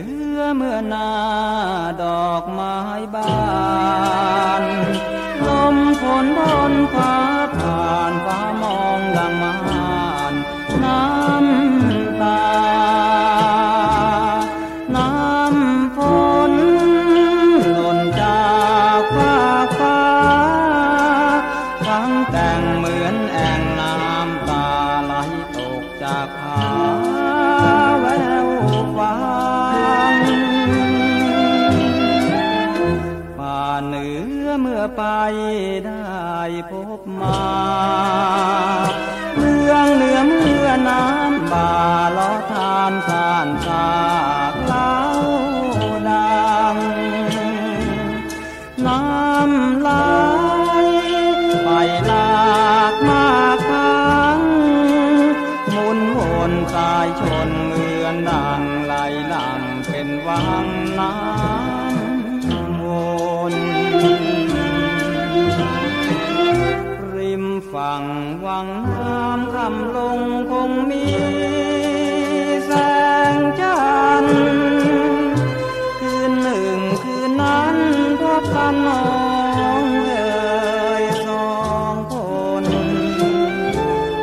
ือเมื่อนาดอกไม้บานลมฝนบนฟ้าผ่านฟ้ามองดังมานน้ำตา น้ำฝนหล่นจากฟ้าฟ้าทั้งแต่งเหมือนแอ่งน้ำตาไหลตกจากผา ไปได้พบมา เมืองเหนือเมื่อน้ำบาล้อทานสานสากเล่าดัง น้ำไหลไปหลากมาครั้งมุนวนสายชนเมือนดังไหลหลังเป็นวังน้ำ วังน้ำคำลงคงมีแสงจันทร์คืนหนึ่งคืนนั้นพบกันน้องเอ่ยสองคน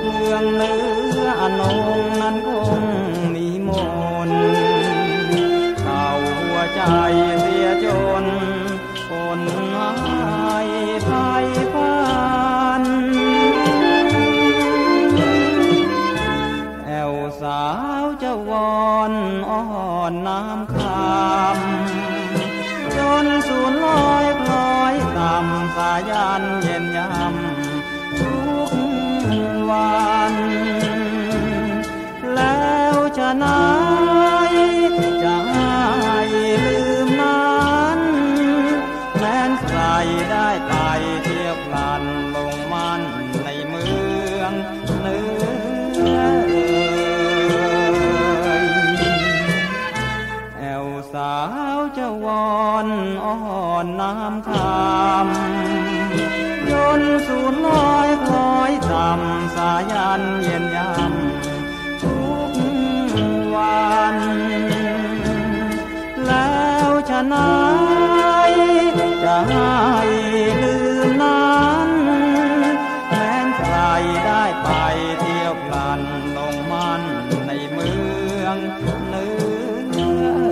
เมืองเหนืออนงนั้นคงมีมนเข่าหัวใจเสียจนคนหายไพ่ วอนอ่อนน้ำคำจนสูญลอยพลอยต่ำสายันเย็นยำทุกวัน แล้วจะไหนจะให้ลืมนั้น แม้นใครได้ไปเทียวพลันล อ่อนน้ำคำยนสูญลอยคล้อยต่ำสายันเย็นยำทุกวัน แล้วชะไหนจะให้ลืมนั้นแม้ใครได้ไปเที่ยวพลันลงมันในเมืองเหนื